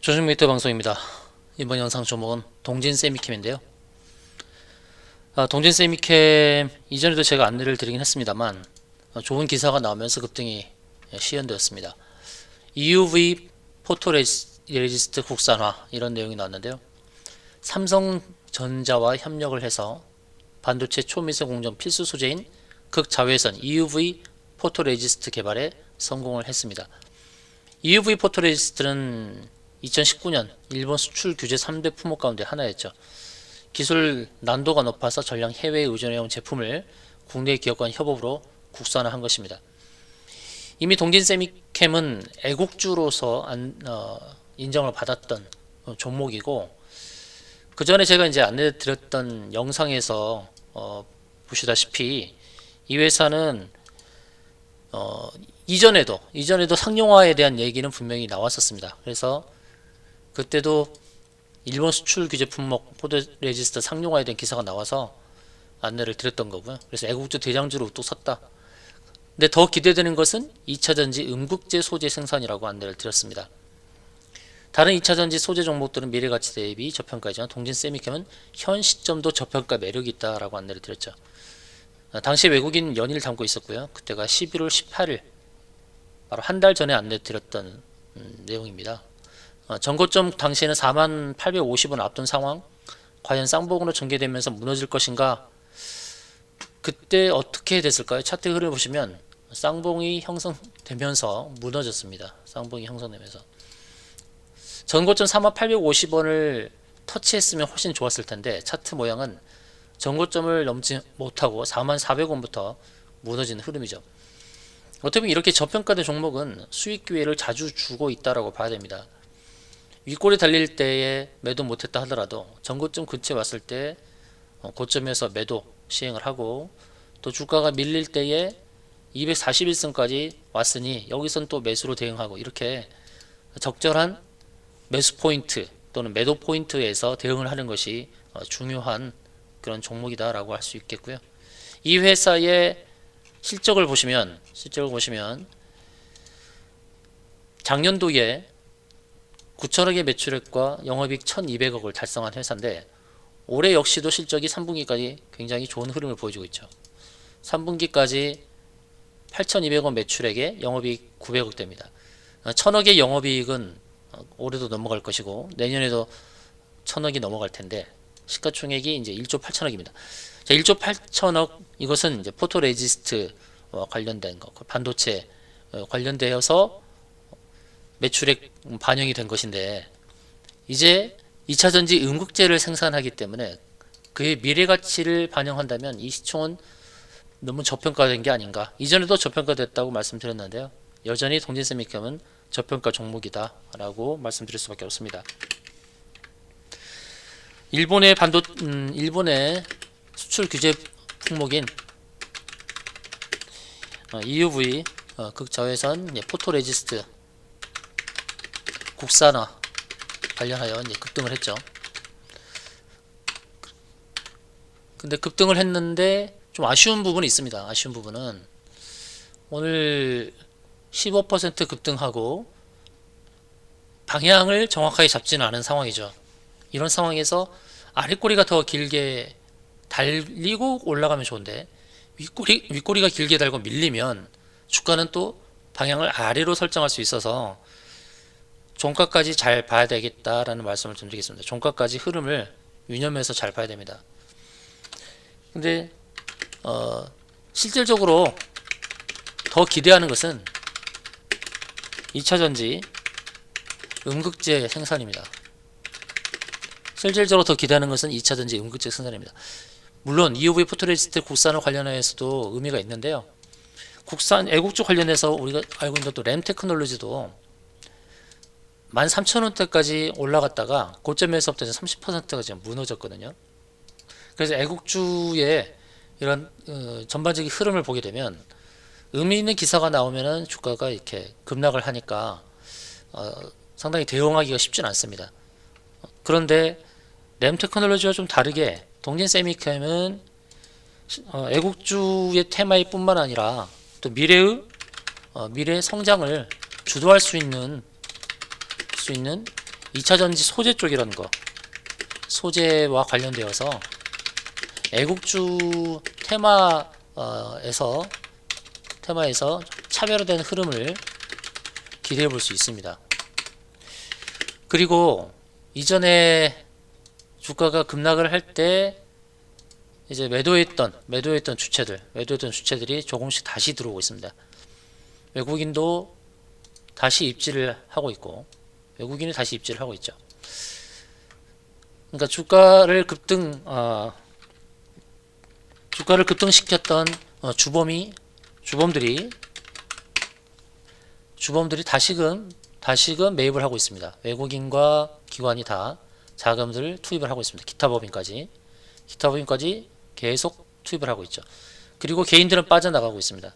조중미터 방송입니다. 이번 영상 제목은 동진 세미캠인데요. 아, 동진 세미캠 이전에도 제가 안내를 드리긴 했습니다만 어, 좋은 기사가 나오면서 급등이 예, 시연되었습니다. EUV 포토레지스트 국산화 이런 내용이 나왔는데요. 삼성전자와 협력을 해서 반도체 초미세 공정 필수 소재인 극자외선 EUV 포토레지스트 개발에 성공을 했습니다. EUV 포토레지스트는 2019년 일본 수출 규제 3대 품목 가운데 하나였죠. 기술 난도가 높아서 전량 해외에 의존해온 제품을 국내 기업과 협업으로 국산화한 것입니다. 이미 동진 세미캠은 애국주로서 안- 어, 인정을 받았던 어, 종목이고 그 전에 제가 이제 안내드렸던 영상에서 어, 보시다시피 이 회사는 어, 이전에도 이전에도 상용화에 대한 얘기는 분명히 나왔었습니다. 그래서 그때도 일본 수출 규제 품목 포드 레지스터 상용화에 대한 기사가 나와서 안내를 드렸던 거고요. 그래서 애국주 대장주로 또 섰다. 근데 더 기대되는 것은 2차 전지 음극재 소재 생산이라고 안내를 드렸습니다. 다른 2차 전지 소재 종목들은 미래 가치 대비 저평가이지만 동진 세미캠은 현 시점도 저평가 매력이 있다라고 안내를 드렸죠. 아, 당시 외국인 연일 담고 있었고요. 그때가 11월 18일 바로 한 달 전에 안내 드렸던 음, 내용입니다. 어, 전고점 당시에는 4만 850원 앞둔 상황 과연 쌍봉으로 전개되면서 무너질 것인가 그때 어떻게 됐을까요? 차트 흐름을 보시면 쌍봉이 형성되면서 무너졌습니다. 쌍봉이 형성되면서 전고점 4만 850원을 터치했으면 훨씬 좋았을 텐데 차트 모양은 전고점을 넘지 못하고 4만 400원부터 무너지는 흐름이죠. 어떻게 보면 이렇게 저평가된 종목은 수익 기회를 자주 주고 있다라고 봐야 됩니다. 윗골이 달릴 때에 매도 못했다 하더라도 전고점 근처에 왔을 때 어, 고점에서 매도 시행을 하고 또 주가가 밀릴 때에 241선까지 왔으니 여기선 또 매수로 대응하고 이렇게 적절한 매수 포인트 또는 매도 포인트에서 대응을 하는 것이 어, 중요한 그런 종목이다라고 할 수 있겠고요. 이 회사의 실적을 보시면 실적을 보시면 작년도에 9천억의 매출액과 영업이익 1,200억을 달성한 회사인데 올해 역시도 실적이 3분기까지 굉장히 좋은 흐름을 보여주고 있죠. 3분기까지 8,200원 매출액에 영업이익 900억 대입니다. 1,000억의 영업이익은 어, 올해도 넘어갈 것이고 내년에도 1,000억이 넘어갈 텐데 시가총액이 이제 1조 8천억입니다. 자, 1조 8천억 이것은 이제 포토레지스트 어, 관련된 거, 그 반도체 어, 관련되어서 매출액 반영이 된 것인데 이제 2차 전지 음극재를 생산하기 때문에 그의 미래 가치를 반영한다면 이 시총은 너무 저평가된 게 아닌가. 이전에도 저평가됐다고 말씀드렸는데요. 여전히 동진세미캠은 저평가 종목이다라고 말씀드릴 수밖에 없습니다. 일본의 반도 음, 일본의 수출 규제 품목인 어, EUV 어, 극자외선 예, 포토레지스트 국산화 관련하여 이제 급등을 했죠. 근데 급등을 했는데 좀 아쉬운 부분이 있습니다. 아쉬운 부분은 오늘 15% 급등하고 방향을 정확하게 잡지는 않은 상황이죠. 이런 상황에서 아랫꼬리가 더 길게 달리고 올라가면 좋은데 윗꼬리 윗꼬리가 길게 달고 밀리면 주가는 또 방향을 아래로 설정할 수 있어서 종가까지 잘 봐야 되겠다라는 말씀을 좀 드리겠습니다. 종가까지 흐름을 유념해서 잘 봐야 됩니다. 근데 어, 실질적으로 더 기대하는 것은 2차 전지 음극재 생산입니다. 실질적으로 더 기대하는 것은 2차 전지 음극재 생산입니다. 물론 EUV 포토레지스트 국산을 관련해서도 의미가 있는데요. 국산 애국주 관련해서 우리가 알고 있는 또 램 테크놀로지도 13,000원대까지 올라갔다가 고점에서부터 30%가 지금 무너졌거든요. 그래서 애국주의 이런 어, 전반적인 흐름을 보게 되면 의미 있는 기사가 나오면은 주가가 이렇게 급락을 하니까 어, 상당히 대응하기가 쉽진 않습니다. 그런데 램 테크놀로지와 좀 다르게 동진 세미캠은 어, 애국주의 테마일 뿐만 아니라 또 미래의 어, 미래의 성장을 주도할 수 있는 수 있는 2차 전지 소재 쪽이라는 거 소재와 관련되어서 애국주 테마에서 테마에서 차별화된 흐름을 기대해 볼 수 있습니다. 그리고 이전에 주가가 급락을 할 때 이제 매도했던 매도했던 주체들 매도했던 주체들이 조금씩 다시 들어오고 있습니다. 외국인도 다시 입지를 하고 있고 외국인이 다시 입지를 하고 있죠. 그러니까 주가를 급등 어, 주가를 급등시켰던 어, 주범이 주범들이 주범들이 다시금 다시금 매입을 하고 있습니다. 외국인과 기관이 다 자금들을 투입을 하고 있습니다. 기타 법인까지 기타 법인까지 계속 투입을 하고 있죠. 그리고 개인들은 빠져나가고 있습니다.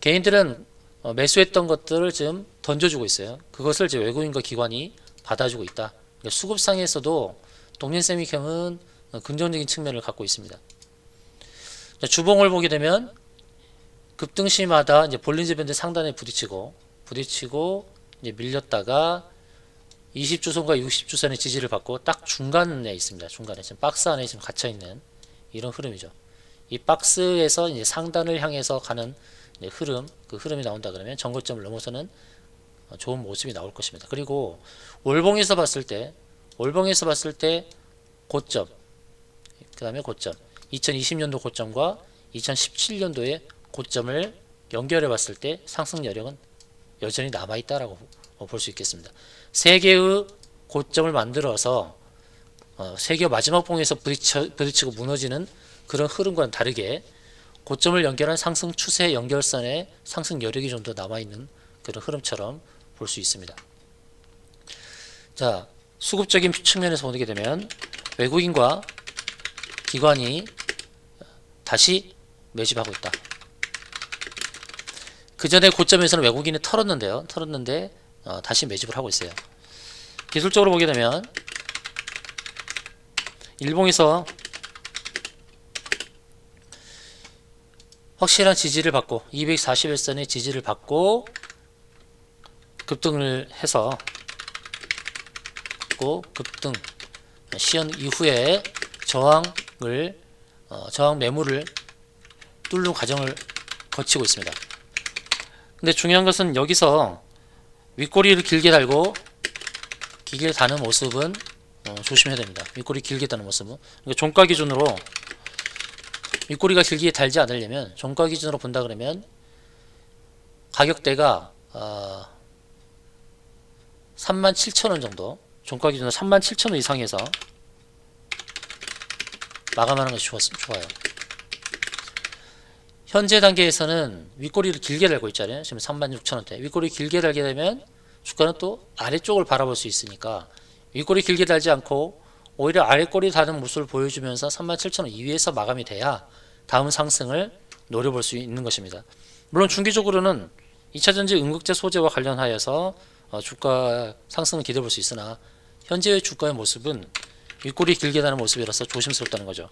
개인들은 어, 매수했던 것들을 지금 던져주고 있어요. 그것을 이제 외국인과 기관이 받아주고 있다. 그러니까 수급상에서도 동년 세미경은 어, 긍정적인 측면을 갖고 있습니다. 자, 주봉을 보게 되면 급등 시마다 이제 볼린저 밴드 상단에 부딪히고 부딪히고 이제 밀렸다가 20주선과 60주선의 지지를 받고 딱 중간에 있습니다. 중간에 지금 박스 안에 지금 갇혀 있는 이런 흐름이죠. 이 박스에서 이제 상단을 향해서 가는 흐름, 그 흐름이 나온다 그러면 정거점을 넘어서는 어, 좋은 모습이 나올 것입니다. 그리고 월봉에서 봤을 때, 월봉에서 봤을 때 고점, 그 다음에 고점, 2020년도 고점과 2017년도의 고점을 연결해 봤을 때 상승 여력은 여전히 남아 있다라고 볼 수 있겠습니다. 세 개의 고점을 만들어서 어, 세계 마지막 봉에서 부딪혀, 부딪히고 무너지는 그런 흐름과는 다르게 고점을 연결한 상승 추세 연결선에 상승 여력이 좀 더 남아 있는 그런 흐름처럼 볼 수 있습니다. 자, 수급적인 측면에서 보게 되면 외국인과 기관이 다시 매집하고 있다. 그 전에 고점에서는 외국인이 털었는데요. 털었는데 어, 다시 매집을 하고 있어요. 기술적으로 보게 되면 일봉에서 확실한 지지를 받고 241선의 지지를 받고 급등을 해서 고 급등 시연 이후에 저항을 어, 저항 매물을 뚫는 과정을 거치고 있습니다. 근데 중요한 것은 여기서 윗꼬리를 길게 달고 길게 다는 모습은 어, 조심해야 됩니다. 윗꼬리 길게 다는 모습은 그러니까 종가 기준으로 윗꼬리가 길게 달지 않으려면 종가 기준으로 본다 그러면 가격대가 어, 37,000원 정도 종가 기준으로 37,000원 이상에서 마감하는 것이 좋았, 좋아요. 현재 단계에서는 윗꼬리를 길게 달고 있잖아요. 지금 36,000원대. 윗꼬리 길게 달게 되면 주가는 또 아래쪽을 바라볼 수 있으니까 윗꼬리 길게 달지 않고 오히려 아래꼬리 다는 모습을 보여주면서 37,000원 이후에서 마감이 돼야 다음 상승을 노려볼 수 있는 것입니다. 물론 중기적으로는 2차전지 응급제 소재와 관련하여서 어, 주가 상승을 기대해 볼수 있으나 현재의 주가의 모습은 윗꼬리 길게 다는 모습이라서 조심스럽다는 거죠.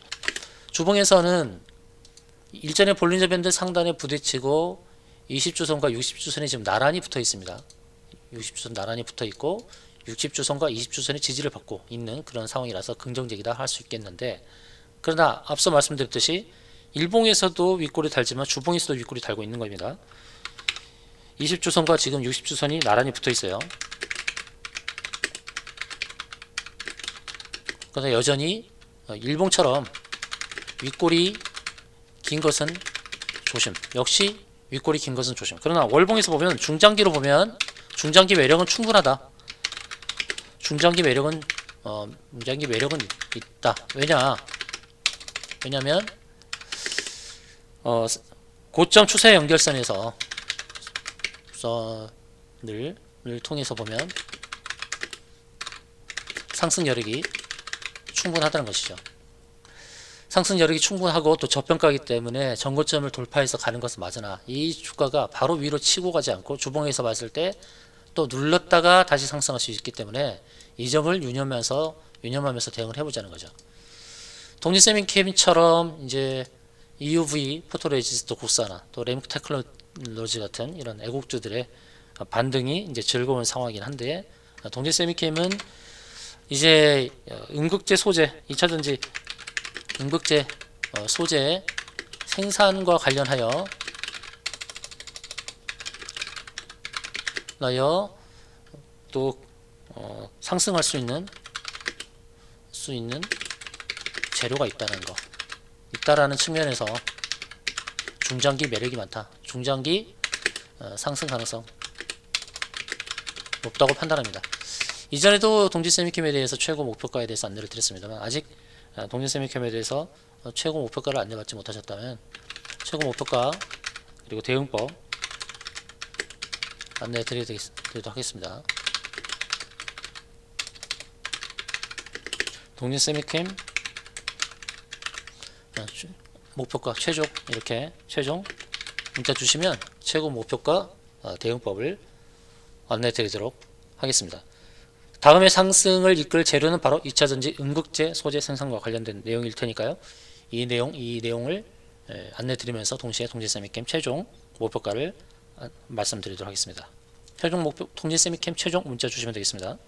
주봉에서는 일전에 볼린저 밴드 상단에 부딪히고 20주선과 60주선이 지금 나란히 붙어 있습니다. 60주선 나란히 붙어 있고 60주선과 20주선의 지지를 받고 있는 그런 상황이라서 긍정적이다 할 수 있겠는데 그러나 앞서 말씀드렸듯이 일봉에서도 윗골이 달지만 주봉에서도 윗골이 달고 있는 겁니다. 20주선과 지금 60주선이 나란히 붙어 있어요. 그러나 여전히 어, 일봉처럼 윗골이 긴 것은 조심. 역시 윗골이 긴 것은 조심. 그러나 월봉에서 보면 중장기로 보면 중장기 매력은 충분하다. 중장기 매력은 어, 중장기 매력은 있다. 왜냐? 왜냐면 어, 고점 추세 연결선에서 선을 을 통해서 보면 상승 여력이 충분하다는 것이죠. 상승 여력이 충분하고 또 저평가이기 때문에 전고점을 돌파해서 가는 것은 맞으나 이 주가가 바로 위로 치고 가지 않고 주봉에서 봤을 때 또 눌렀다가 다시 상승할 수 있기 때문에 이 점을 유념하면서 유념하면서 대응을 해보자는 거죠. 독립세민캠처럼 이제 EUV 포토레지스트 국산화 또 램프 테크놀 로지 같은 이런 애국주들의 반등이 이제 즐거운 상황이긴 한데 독립세미캠은 이제 어, 음극재 소재 2차전지 음극재 어, 소재 생산과 관련하여 나여 또 어, 상승할 수 있는 수 있는 재료가 있다는 거 있다라는 측면에서 중장기 매력이 많다. 중장기 어, 상승 가능성 높다고 판단합니다. 이전에도 동지세미캠에 대해서 최고 목표가에 대해서 안내를 드렸습니다만 아직 어, 동지세미캠에 대해서 어, 최고 목표가를 안내받지 못하셨다면 최고 목표가 그리고 대응법 안내 드리도록 하겠습니다. 동진세미캠 목표가 최종 이렇게 최종 문자 주시면 최고 목표가 어, 대응법을 안내 드리도록 하겠습니다. 다음에 상승을 이끌 재료는 바로 2차전지 음극재 소재 생산과 관련된 내용일 테니까요. 이 내용 이 내용을 에, 안내 드리면서 동시에 동진세미캠 최종 목표가를 아, 말씀드리도록 하겠습니다. 최종 목표 동진세미캠 최종 문자 주시면 되겠습니다.